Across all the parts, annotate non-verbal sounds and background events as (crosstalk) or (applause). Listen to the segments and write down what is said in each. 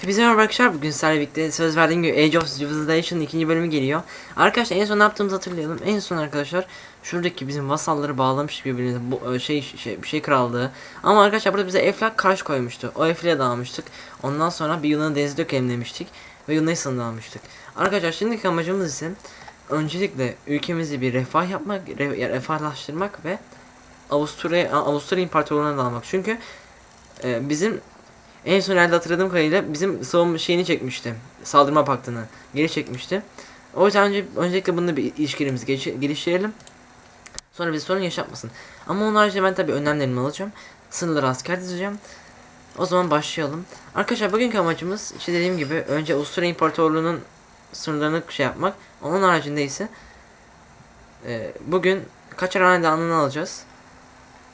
Hepinize arkadaşlar bugün sizlerle birlikte söz verdiğim gibi Age of Civilization ikinci bölümü geliyor. Arkadaşlar en son ne yaptığımızı hatırlayalım. En son arkadaşlar şuradaki bizim vasalları bağlamış birbirine bu e, şey şey bir şey krallığı. Ama arkadaşlar burada bize Eflak karşı koymuştu. O Eflak'e dağılmıştık. Ondan sonra bir yılanı denize dökelim demiştik ve Yunanistan'a almıştık. Arkadaşlar şimdiki amacımız ise öncelikle ülkemizi bir refah yapmak, re, ya refahlaştırmak ve Avusturya Avusturya İmparatorluğu'na dalmak. Çünkü e, bizim en son elde hatırladığım kadarıyla bizim savunma şeyini çekmişti. Saldırma paktını geri çekmişti. O yüzden önce, öncelikle bununla bir ilişkilerimizi geliştirelim. Sonra bir sorun yaşatmasın. Ama onun haricinde ben tabii önlemlerimi alacağım. Sınırları asker dizeceğim. O zaman başlayalım. Arkadaşlar bugünkü amacımız işte dediğim gibi önce Avusturya İmparatorluğu'nun sınırlarını şey yapmak. Onun haricinde ise e, bugün Kaçar Hanedanı'nı alacağız.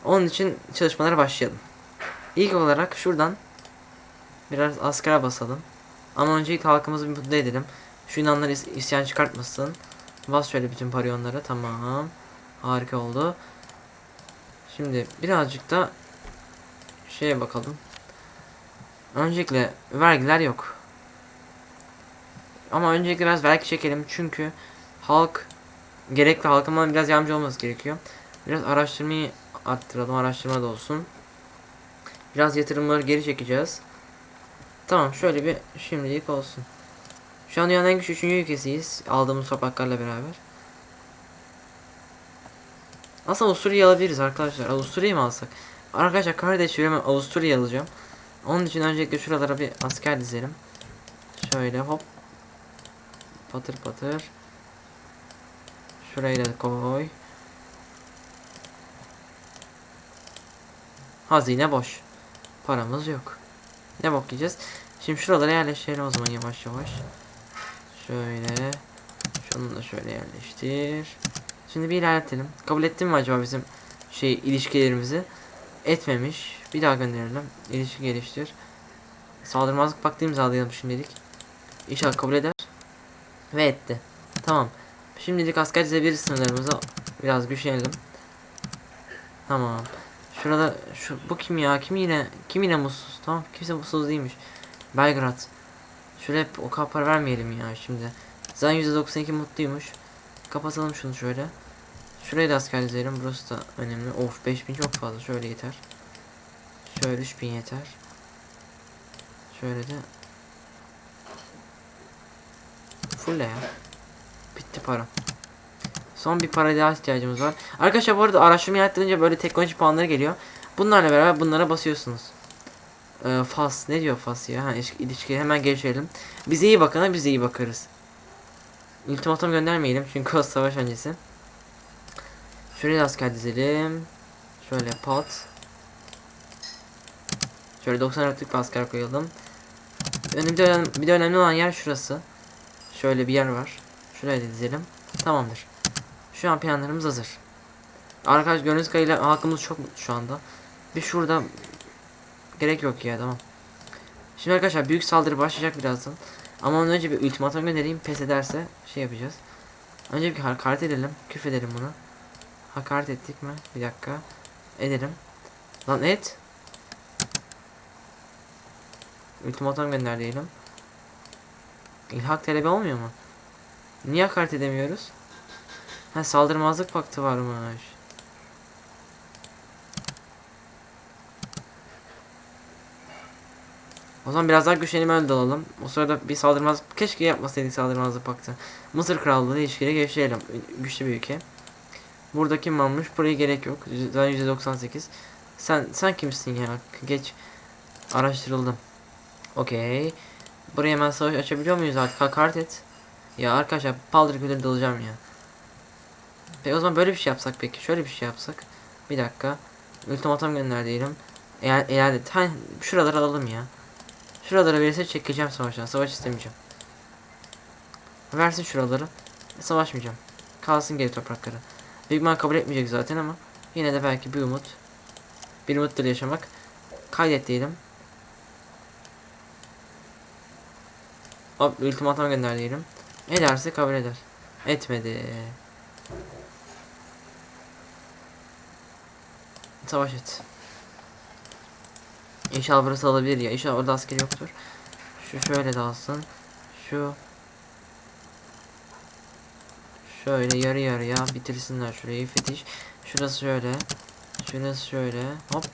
Onun için çalışmalara başlayalım. İlk olarak şuradan Biraz askere basalım. Ama öncelikle halkımızı bir mutlu edelim. Şu Yunanlar is- isyan çıkartmasın. Bas şöyle bütün paryonları. Tamam. Harika oldu. Şimdi birazcık da şeye bakalım. Öncelikle vergiler yok. Ama öncelikle biraz vergi çekelim çünkü halk gerekli halkıma biraz yardımcı olması gerekiyor. Biraz araştırmayı arttıralım. Araştırma da olsun. Biraz yatırımları geri çekeceğiz. Tamam şöyle bir şimdilik olsun. Şu an dünyanın en güçlü üçüncü ülkesiyiz. Aldığımız topraklarla beraber. Aslında Avusturya'yı alabiliriz arkadaşlar. Avusturya'yı mı alsak? Arkadaşlar kardeşim ben Avusturya'yı alacağım. Onun için öncelikle şuralara bir asker dizelim. Şöyle hop. Patır patır. Şurayı da koy. Hazine boş. Paramız yok. Ne bok yiyeceğiz? Şimdi şuralara yerleştirelim o zaman yavaş yavaş. Şöyle. Şunu da şöyle yerleştir. Şimdi bir ilerletelim. Kabul etti mi acaba bizim şey ilişkilerimizi? Etmemiş. Bir daha gönderelim. İlişki geliştir. Saldırmazlık paktı imzalayalım şimdilik. İnşallah kabul eder. Ve etti. Tamam. Şimdilik asker dizebiliriz sınırlarımızı. Biraz güçlenelim. Tamam. Şurada şu bu kim ya? Kim yine kim yine mutsuz? Tamam kimse mutsuz değilmiş. Belgrad. Şöyle o kadar para vermeyelim ya şimdi. Zaten %92 mutluymuş. Kapatalım şunu şöyle. Şurayı da asker dizelim. Burası da önemli. Of 5000 çok fazla. Şöyle yeter. Şöyle 3000 yeter. Şöyle de Full ya. Bitti para. Son bir para daha ihtiyacımız var. Arkadaşlar bu arada araştırma yaptırınca böyle teknoloji puanları geliyor. Bunlarla beraber bunlara basıyorsunuz. Ee, fas ne diyor fas ya? Ha, ilişki, hemen geçelim. Bize iyi bakana biz iyi bakarız. Ultimatum göndermeyelim çünkü o savaş öncesi. De asker dizelim. Şöyle pat. Şöyle 90 örtlük bir asker koyalım. Önemli, bir de önemli, olan yer şurası. Şöyle bir yer var. Şuraya da dizelim. Tamamdır. Şu an planlarımız hazır. Arkadaş gördüğünüz kadarıyla halkımız çok mutlu şu anda. Bir şurada gerek yok ya tamam. Şimdi arkadaşlar büyük saldırı başlayacak birazdan. Ama önce bir ultimatum göndereyim. Pes ederse şey yapacağız. Önce bir hakaret edelim. Küfredelim bunu. Hakaret ettik mi? Bir dakika. Edelim. Lan et. Ultimatum gönder diyelim. İlhak talebi olmuyor mu? Niye hakaret edemiyoruz? Ha saldırmazlık paktı varmış. O zaman biraz daha güçlenime öyle dalalım. O sırada bir saldırmaz... Keşke yapmasaydık saldırmazlık paktı. Mısır Krallığı ilişkiyle geçirelim. Güçlü bir ülke. Burada kim varmış? Buraya gerek yok. Zaten %98. Sen sen kimsin ya? Geç. Araştırıldım. Okey. Buraya hemen savaş açabiliyor muyuz artık? Hakaret et. Ya arkadaşlar paldır küldür dalacağım ya. Peki o zaman böyle bir şey yapsak peki. Şöyle bir şey yapsak. Bir dakika. Ultimatum gönder diyelim. Eğer eğer şuraları alalım ya. Şuralara verirse çekeceğim savaştan. Savaş istemeyeceğim. Versin şuraları. Savaşmayacağım. Kalsın geri toprakları. İhtimal kabul etmeyecek zaten ama yine de belki bir umut. Bir umuttur yaşamak. Kaydet diyelim. Hop ultimatum gönder diyelim. Ederse kabul eder. Etmedi. Savaş et. İnşallah burası alabilir ya. İnşallah orada asker yoktur. Şu şöyle dalsın. Şu şöyle yarı yarıya bitirsinler şurayı fetiş. Şurası şöyle. Şurası şöyle. Hop.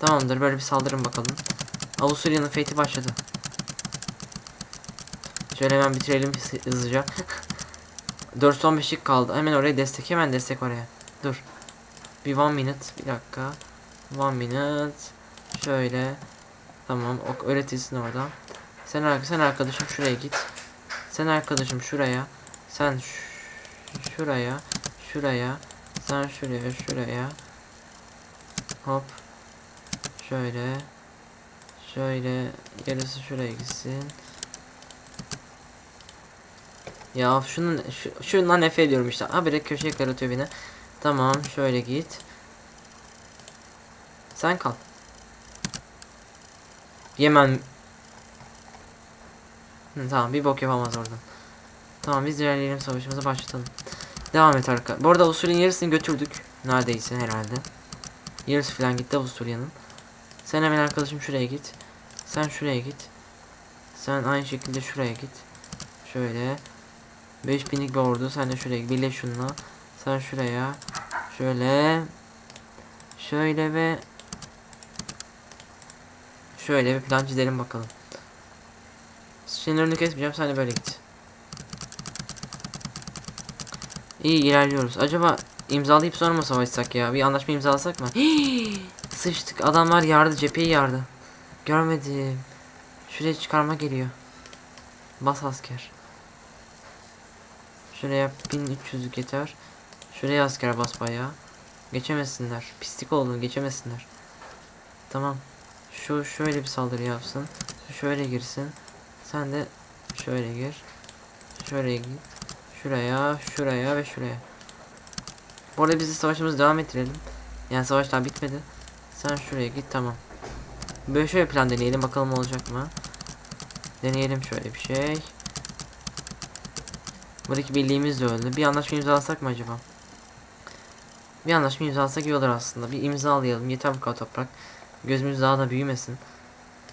Tamamdır böyle bir saldırın bakalım. Avusturya'nın fethi başladı. Şöyle hemen bitirelim hız- hızlıca. (laughs) 415'lik kaldı. Hemen oraya destek. Hemen destek oraya. Dur. Bir one minute. Bir dakika. One minute. Şöyle. Tamam. Ok öğretilsin orada. Sen, sen arkadaşım şuraya git. Sen arkadaşım şuraya. Sen şuraya. Şuraya. Sen şuraya. Şuraya. Hop. Şöyle. Şöyle. Yarısı şuraya gitsin. Ya şunun şu, şundan nefret ediyorum işte. Habire köşeye yaratıyor beni. Tamam şöyle git. Sen kal. Yemen. Hı, tamam bir bok yapamaz oradan. Tamam biz ilerleyelim savaşımıza başlatalım. Devam et arka. Bu arada Avusturya'nın yarısını götürdük. Neredeyse herhalde. Yarısı falan gitti Avusturya'nın. Sen hemen arkadaşım şuraya git. Sen şuraya git. Sen aynı şekilde şuraya git. Şöyle. 5000'lik bir ordu. Sen de şuraya birleş şununla. Sen şuraya. Şöyle. Şöyle ve şöyle bir plan çizelim bakalım. Önünü kesmeyeceğim. De böyle git. İyi ilerliyoruz. Acaba imzalayıp sonra mı savaşsak ya? Bir anlaşma imzalasak mı? Hii, sıçtık. Adamlar yardı. Cepheyi yardı. Görmedim. Şuraya çıkarma geliyor. Bas asker. Şuraya 1300 yeter. Şuraya asker bas bayağı. Geçemesinler. Pislik oldu geçemesinler. Tamam. Şu şöyle bir saldırı yapsın. Şöyle girsin. Sen de şöyle gir. Şöyle git. Şuraya, şuraya ve şuraya. Bu arada biz de savaşımızı devam ettirelim. Yani savaş daha bitmedi. Sen şuraya git tamam. Böyle şöyle plan deneyelim bakalım olacak mı? Deneyelim şöyle bir şey. Buradaki birliğimiz de öldü. Bir anlaşma imzalasak mı acaba? Bir anlaşma imzalasak iyi olur aslında. Bir imzalayalım. Yeter bu kadar toprak. Gözümüz daha da büyümesin.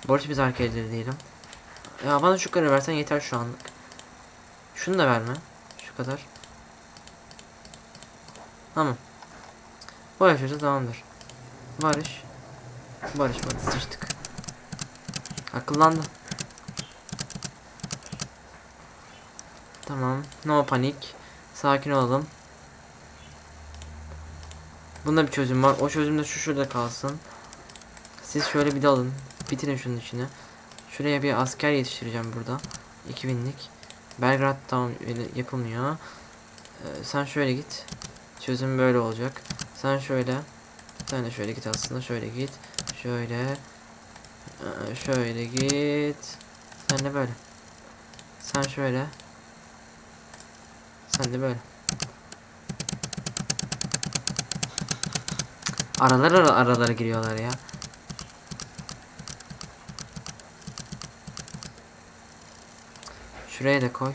Borç biz arkeleri diyelim. Ya bana şu kadar versen yeter şu anlık. Şunu da verme. Şu kadar. Tamam. Barış hoca tamamdır. Barış. Barış barış sıçtık. Akıllandı. Tamam. No panik. Sakin olalım. Bunda bir çözüm var. O çözüm de şu şurada kalsın. Siz şöyle bir dalın. Bitirin şunun içine. Şuraya bir asker yetiştireceğim burada. 2000'lik. Belgrad öyle yapılmıyor. Ee, sen şöyle git. Çözüm böyle olacak. Sen şöyle. Sen de şöyle git aslında. Şöyle git. Şöyle. Ee, şöyle git. Sen de böyle. Sen şöyle. Sen de böyle. Aralara ara- aralara giriyorlar ya. Şuraya da koy.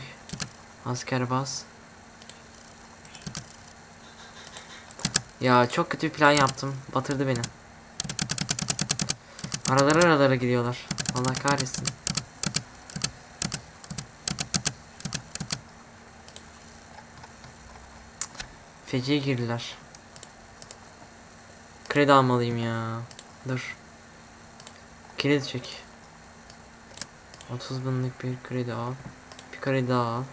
Asker bas. Ya çok kötü bir plan yaptım. Batırdı beni. Aralara aralara giriyorlar. Allah kahretsin. Feci girdiler. Kredi almalıyım ya. Dur. Kredi çek. 30 binlik bir kredi al. Bir kredi daha al.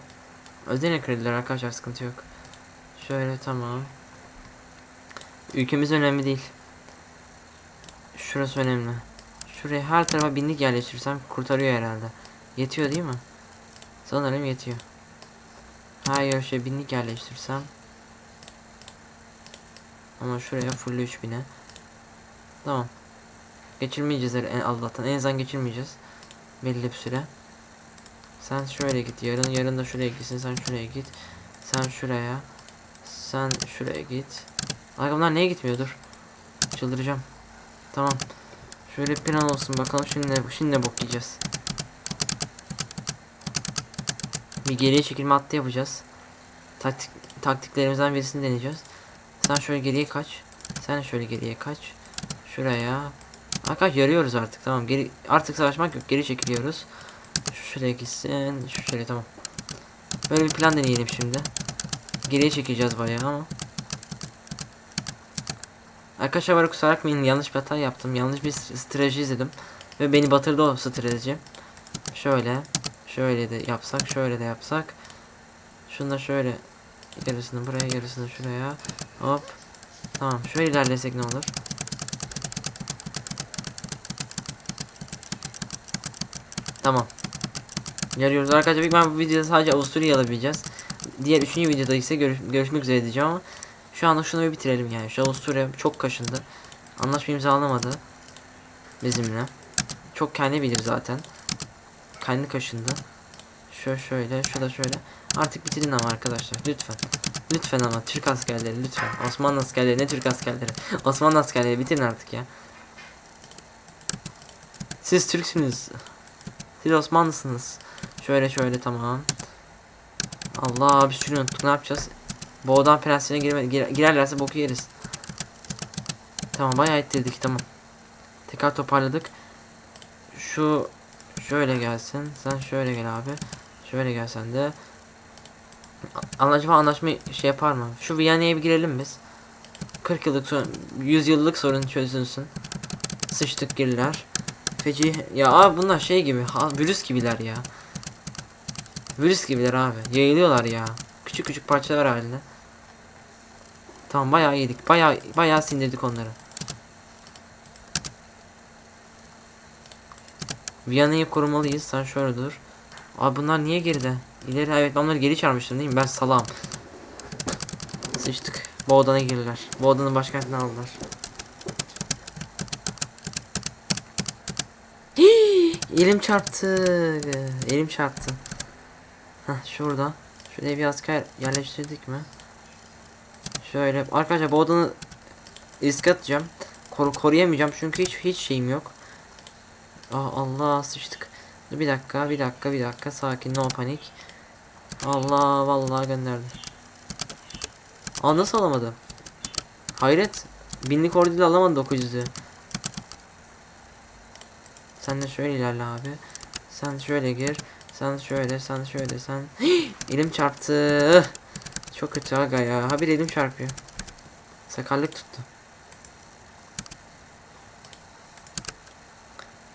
Ödene krediler arkadaşlar sıkıntı yok. Şöyle tamam. Ülkemiz önemli değil. Şurası önemli. Şuraya her tarafa binlik yerleştirsem kurtarıyor herhalde. Yetiyor değil mi? Sanırım yetiyor. Her yer şey binlik yerleştirsem. Ama şuraya full 3000'e. Tamam. Geçirmeyeceğiz en Allah'tan. En azından geçirmeyeceğiz. Belli bir süre. Sen şöyle git. Yarın yarın da şuraya gitsin. Sen şuraya git. Sen şuraya. Sen şuraya git. Bunlar niye gitmiyor? Dur. Çıldıracağım. Tamam. Şöyle plan olsun bakalım şimdi ne, şimdi ne bok yiyeceğiz. Bir geriye çekilme hattı yapacağız. Taktik taktiklerimizden birisini deneyeceğiz. Sen şöyle geriye kaç. Sen şöyle geriye kaç. Şuraya. Arkadaş yarıyoruz artık tamam geri artık savaşmak yok geri çekiliyoruz. Şu şuraya gitsin. Şu şuraya tamam. Böyle bir plan deneyelim şimdi. Geriye çekeceğiz bayağı ama. Arkadaşlar bana kusura bakmayın yanlış bir hata yaptım. Yanlış bir strateji izledim. Ve beni batırdı o strateji. Şöyle. Şöyle de yapsak. Şöyle de yapsak. Şunu da şöyle. Yarısını buraya yarısını şuraya. Hop. Tamam şöyle ilerlesek ne olur? Tamam. Yarıyoruz arkadaşlar. ihtimalle bu videoda sadece Avusturya'yı alabileceğiz. Diğer üçüncü videoda ise görüş görüşmek üzere diyeceğim ama şu anda şunu bir bitirelim yani. Şu Avusturya çok kaşındı. Anlaşma imzalamadı. Bizimle. Çok kendi bilir zaten. Kendi kaşındı. Şöyle şöyle, şu da şöyle. Artık bitirin ama arkadaşlar lütfen. Lütfen ama Türk askerleri lütfen. Osmanlı askerleri ne Türk askerleri. Osmanlı askerleri bitirin artık ya. Siz Türksünüz. Siz Osmanlısınız. Şöyle şöyle tamam. Allah bir sürü unuttuk ne yapacağız? Boğdan prensine girme, gir- girerlerse boku yeriz. Tamam bayağı ittirdik tamam. Tekrar toparladık. Şu şöyle gelsin. Sen şöyle gel abi. Şöyle gel sen de. Anlaşma anlaşma şey yapar mı? Şu Viyana'ya bir girelim biz. 40 yıllık sorun, 100 yıllık sorun çözülsün. Sıçtık girdiler. Feci ya abi bunlar şey gibi ha, virüs gibiler ya. Virüs gibiler abi. Yayılıyorlar ya. Küçük küçük parçalar halinde. Tamam bayağı yedik. Bayağı bayağı sindirdik onları. Viyana'yı korumalıyız. Sen şöyle dur. Abi bunlar niye geride? İleri evet onları geri çağırmıştım değil mi? Ben salam. Sıçtık. Boğdan'a girdiler. Boğdan'ın başkentini aldılar. Elim çarptı. Elim çarptı. Heh, şurada. Şuraya bir asker yerleştirdik mi? Şöyle. Arkadaşlar bu odanı riske atacağım. Koru koruyamayacağım çünkü hiç hiç şeyim yok. Aa, Allah sıçtık. Bir dakika, bir dakika, bir dakika. Sakin, no panik. Allah vallahi gönderdi. Aa nasıl alamadı? Hayret. Binlik orduyla alamadı 900'ü. Sen de şöyle ilerle abi. Sen şöyle gir. Sen şöyle, sen şöyle, sen. elim çarptı. Çok kötü aga ya. Habire elim çarpıyor. Sakarlık tuttu.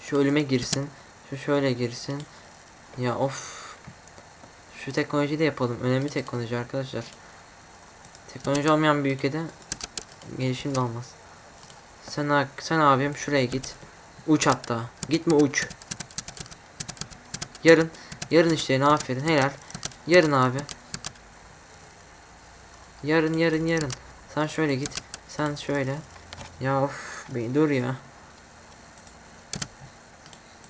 Şu ölüme girsin. Şu şöyle girsin. Ya of. Şu teknolojiyi de yapalım. Önemli teknoloji arkadaşlar. Teknoloji olmayan bir ülkede gelişim de olmaz. Sen, sen abim şuraya git. Uç hatta. Gitme uç. Yarın. Yarın işlerine aferin. Helal. Yarın abi. Yarın yarın yarın. Sen şöyle git. Sen şöyle. Ya of. Dur ya.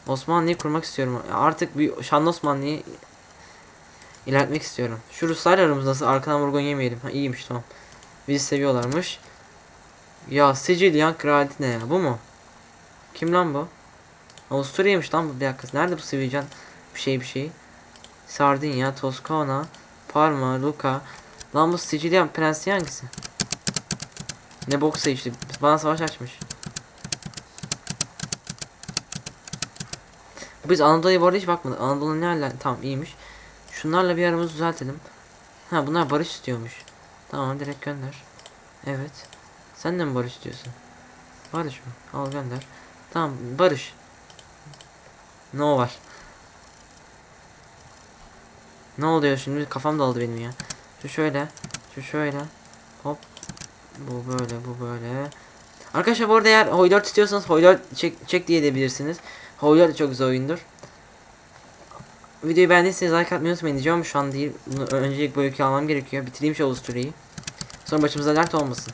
Osmanlı'yı kurmak istiyorum. Artık bir şanlı Osmanlı'yı ilerletmek istiyorum. Şu Ruslar aramızda nasıl arkadan vurgun yemeyelim. Ha iyiymiş tamam. Bizi seviyorlarmış. Ya Sicilyan kraliyeti ne ya bu mu? Kim lan bu? Avusturya'ymış lan bu bir dakika. Nerede bu Sicilyan bir şey bir şey? Sardinya, Toskana, Parma, Luca. Lan bu Sicilyan prensi hangisi? Ne boksa işte. Bana savaş açmış. Biz Anadolu'ya bu arada hiç bakmadık. Anadolu ne hala tamam iyiymiş. Şunlarla bir aramızı düzeltelim. Ha bunlar barış istiyormuş. Tamam direkt gönder. Evet. Sen de mi barış istiyorsun? Barış mı? Al gönder. Tamam barış. Ne o var? Ne oluyor şimdi? Kafam daldı benim ya. Şu şöyle. Şu şöyle. Hop. Bu böyle bu böyle. Arkadaşlar bu arada eğer Hoy 4 istiyorsanız Hoy 4 çek, çek diye edebilirsiniz. Hoy 4 de çok güzel oyundur. Videoyu beğendiyseniz like atmayı unutmayın diyeceğim şu an değil. Bunu öncelik bu ülkeyi almam gerekiyor. Bitireyim şu Avusturya'yı. Sonra başımıza dert olmasın.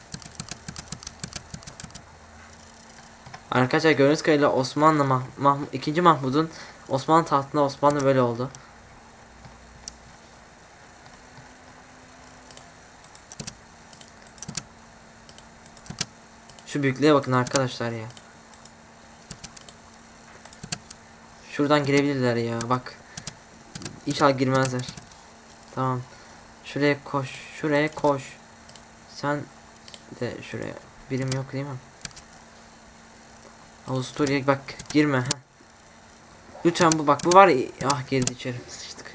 Arkadaşlar gördüğünüz kadarıyla Osmanlı Mah Mahmut, 2. Mahmud'un Osmanlı tahtında Osmanlı böyle oldu. Şu büyüklüğe bakın arkadaşlar ya. Şuradan girebilirler ya bak. İnşallah girmezler. Tamam. Şuraya koş. Şuraya koş. Sen de şuraya. Birim yok değil mi? Avusturya bak girme. Lütfen bu bak bu var ya. Ah girdi içeri. Sıçtık.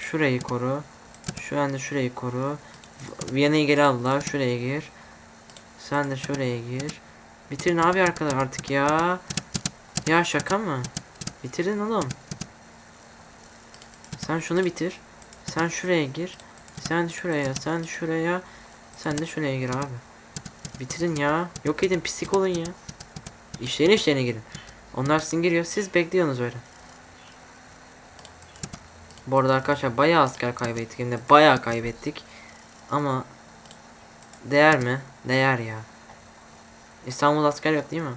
Şurayı koru. Şu anda şurayı koru. Viyana'yı geri aldılar. Şuraya gir. Sen de şuraya gir. Bitirin abi arkadaşlar artık ya. Ya şaka mı? Bitirin oğlum. Sen şunu bitir. Sen şuraya gir. Sen şuraya, sen şuraya. Sen de şuraya gir abi. Bitirin ya. Yok edin pislik olun ya. İşlerine işlerine girin. Onlar sizin giriyor. Siz bekliyorsunuz öyle. Bu arada arkadaşlar bayağı asker kaybettik. Hem de bayağı kaybettik. Ama değer mi? Değer ya. İstanbul asker yok değil mi?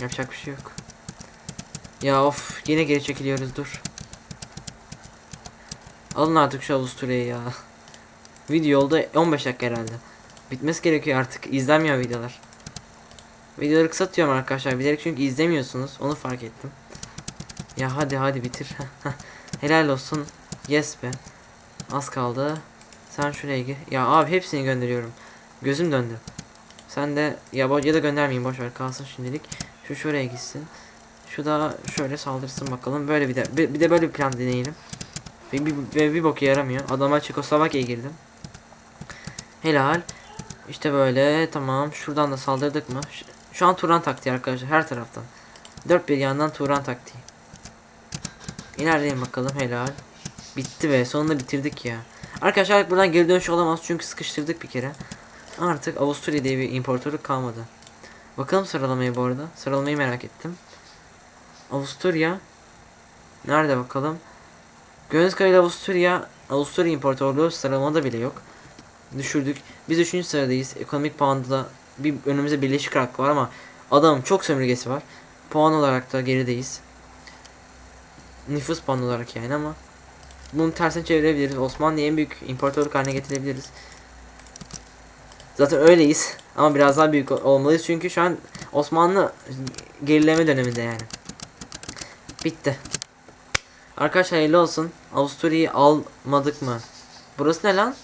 Yapacak bir şey yok. Ya of yine geri çekiliyoruz dur. Alın artık şu Avusturya'yı ya. (laughs) Video oldu 15 dakika herhalde. Bitmesi gerekiyor artık. İzlenmiyor videolar. Videoları kısaltıyorum arkadaşlar. Bilerek çünkü izlemiyorsunuz. Onu fark ettim. Ya hadi hadi bitir. (laughs) Helal olsun. Yes be. Az kaldı. Sen şuraya gir. Ya abi hepsini gönderiyorum. Gözüm döndü. Sen de ya, ya da göndermeyin boş ver kalsın şimdilik. Şu şuraya gitsin. Şu da şöyle saldırsın bakalım. Böyle bir de bir, bir de böyle bir plan deneyelim. Ve bir, ve bir bok yaramıyor. Adama Çekoslovakya'ya girdim. Helal. İşte böyle tamam. Şuradan da saldırdık mı? Şu, şu an Turan taktiği arkadaşlar her taraftan. Dört bir yandan Turan taktiği. İlerleyin bakalım helal. Bitti ve sonunda bitirdik ya. Arkadaşlar buradan geri dönüş olamaz çünkü sıkıştırdık bir kere. Artık Avusturya diye bir imparatorluk kalmadı. Bakalım sıralamayı bu arada. Sıralamayı merak ettim. Avusturya. Nerede bakalım? Gördüğünüz kadarıyla Avusturya, Avusturya İmparatorluğu sıralamada bile yok. Düşürdük. Biz 3. sıradayız. Ekonomik puanda bir önümüzde Birleşik Krallık var ama adamın çok sömürgesi var. Puan olarak da gerideyiz. Nüfus puan olarak yani ama bunu tersine çevirebiliriz. Osmanlı'yı en büyük imparatorluk haline getirebiliriz. Zaten öyleyiz. Ama biraz daha büyük ol- olmalıyız çünkü şu an Osmanlı gerileme döneminde yani. Bitti. Arkadaşlar hayırlı olsun. Avusturya'yı almadık mı? Burası ne lan?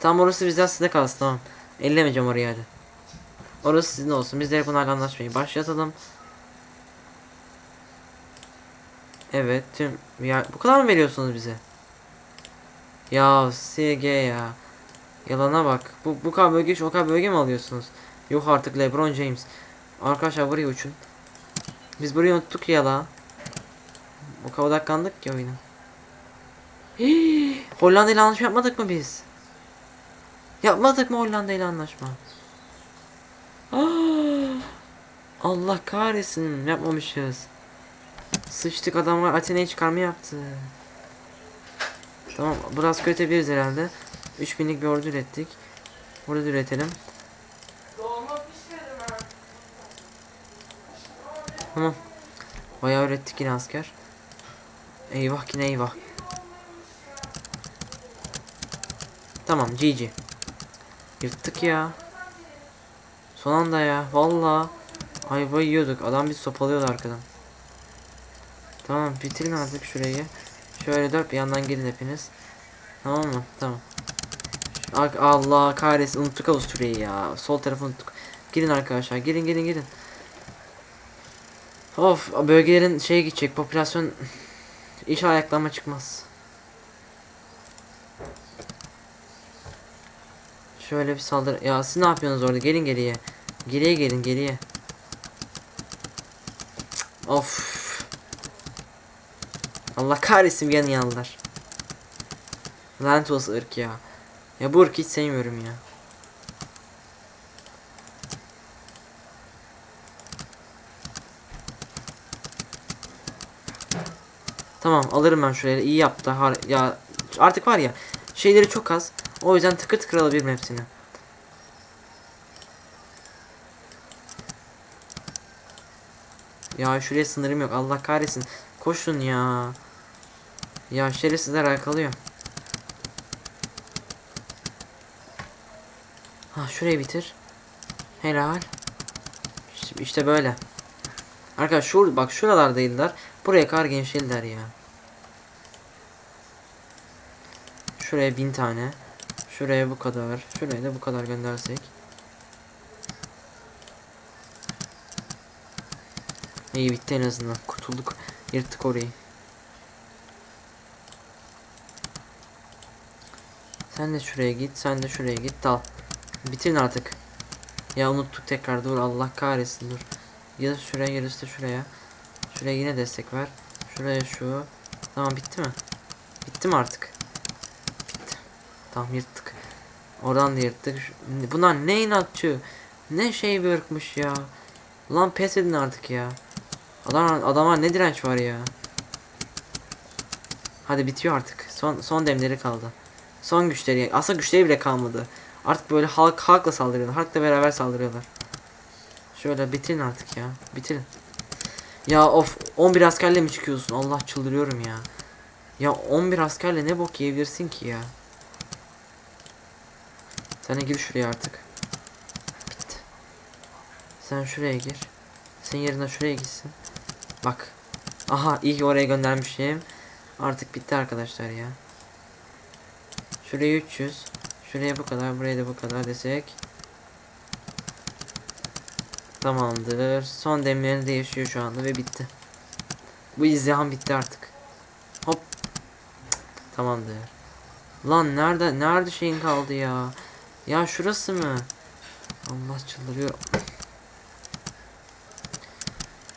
Tam orası bizden size kalsın tamam. Ellemeyeceğim orayı hadi. Orası sizin olsun. Biz direkt bunlarla anlaşmayı başlatalım. Evet tüm ya bu kadar mı veriyorsunuz bize? Ya SG ya. Yalana bak. Bu bu kadar bölge şu kadar bölge mi alıyorsunuz? Yok artık LeBron James. Arkadaşlar buraya uçun. Biz burayı unuttuk ya la. O kadar odaklandık ki oyuna. Hollanda ile anlaşma yapmadık mı biz? Yapmadık mı Hollanda ile anlaşma? Ah! (gasps) Allah kahretsin yapmamışız. Sıçtık adamlar Atina'yı çıkarma yaptı. Tamam biraz kötebiliriz herhalde. 3000'lik bir ordu ürettik. Burada da üretelim. Tamam. Bayağı ürettik yine asker. Eyvah yine eyvah. Tamam GG. Yırttık ya. Son anda ya. Valla. Ayva yiyorduk. Adam bir sopalıyordu arkadan. Tamam bitirin artık şurayı. Şöyle dört bir yandan gelin hepiniz. Tamam mı? Tamam. Allah kahretsin unuttuk Avusturya'yı ya. Sol tarafı unuttuk. Girin arkadaşlar. Girin girin girin. Of bölgelerin şeye gidecek popülasyon iş ayaklanma çıkmaz. Şöyle bir saldır. Ya siz ne yapıyorsunuz orada? Gelin geriye. Geriye gelin geriye. Of. Allah kahretsin yandılar. Lanet olası ırk ya. Ya bu ırkı hiç sevmiyorum ya. Tamam alırım ben şuraya. İyi yaptı. Har ya artık var ya şeyleri çok az. O yüzden tıkır tıkır alabilirim hepsini. Ya şuraya sınırım yok. Allah kahretsin. Koşun ya. Ya şerefsizler ayakalıyor. Ha şurayı bitir. Helal. İşte, işte böyle. Arkadaş şur bak şuralardaydılar. Buraya kadar genişlediler ya. Şuraya bin tane. Şuraya bu kadar. Şuraya da bu kadar göndersek. İyi bitti en azından. Kurtulduk. Yırttık orayı. Sen de şuraya git. Sen de şuraya git. Dal. Bitirin artık. Ya unuttuk tekrar. Dur Allah kahretsin dur. Ya şuraya ya da şuraya. Şuraya yine destek ver. Şuraya şu. Tamam bitti mi? Bitti mi artık? Bitti. Tamam yırttık. Oradan da yırttık. Bunlar ne inatçı. Ne şey bir ya. Lan pes edin artık ya. Adam adamlar ne direnç var ya. Hadi bitiyor artık. Son son demleri kaldı. Son güçleri. Aslında güçleri bile kalmadı. Artık böyle halk halkla saldırıyorlar. Halkla beraber saldırıyorlar. Şöyle bitirin artık ya. Bitirin. Ya of 11 askerle mi çıkıyorsun? Allah çıldırıyorum ya. Ya 11 askerle ne bok yiyebilirsin ki ya? Sen gir şuraya artık. Bitti. Sen şuraya gir. Sen yerine şuraya gitsin. Bak. Aha iyi ki oraya göndermişim. Artık bitti arkadaşlar ya. Şuraya 300. Şuraya bu kadar. Buraya da bu kadar desek. Tamamdır. Son demlerini de yaşıyor şu anda ve bitti. Bu izdiham bitti artık. Hop. Tamamdır. Lan nerede nerede şeyin kaldı ya? Ya şurası mı? Allah çıldırıyor.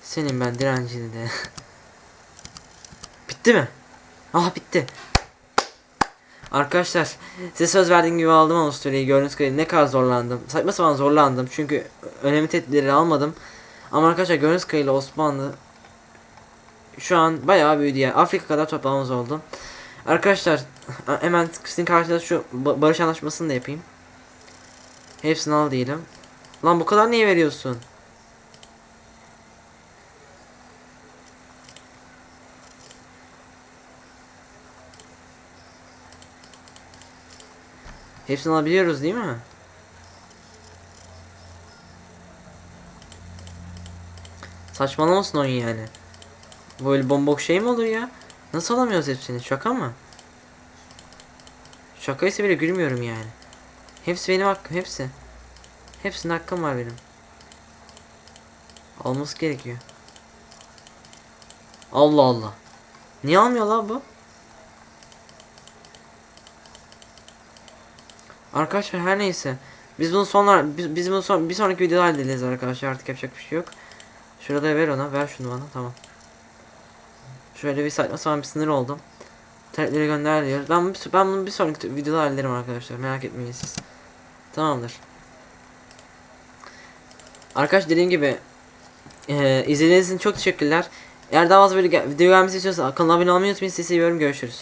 Senin ben direncini de. (laughs) bitti mi? Ah bitti. Arkadaşlar size söz verdiğim gibi aldım Avusturya'yı gördüğünüz gibi ne kadar zorlandım. Saçma sapan zorlandım çünkü önemli tedbirleri almadım. Ama arkadaşlar gördüğünüz kadarıyla Osmanlı şu an bayağı büyüdü yani. Afrika kadar toplamamız oldu. Arkadaşlar (laughs) hemen sizin karşınızda şu ba- barış anlaşmasını da yapayım. Hepsini al diyelim. Lan bu kadar niye veriyorsun? Hepsini alabiliyoruz değil mi? Saçmalamasın oyun yani. Böyle bombok şey mi olur ya? Nasıl alamıyoruz hepsini? Şaka mı? Şakaysa bile gülmüyorum yani. Hepsi benim hakkım, hepsi. Hepsinin hakkım var benim. Alması gerekiyor. Allah Allah. Niye almıyor la bu? Arkadaşlar her neyse. Biz bunu sonlar biz, biz bunu son, bir sonraki videoda hallederiz arkadaşlar artık yapacak bir şey yok. Şurada ver ona ver şunu bana tamam. Şöyle bir saçma sapan bir sınır oldum. Terkleri gönder diyor. Ben, ben bunu bir sonraki videoda hallederim arkadaşlar merak etmeyin siz. Tamamdır. Arkadaş dediğim gibi eee izlediğiniz için çok teşekkürler. Eğer daha fazla video gelmesi istiyorsanız kanala abone olmayı unutmayın. Sizi seviyorum. Görüşürüz.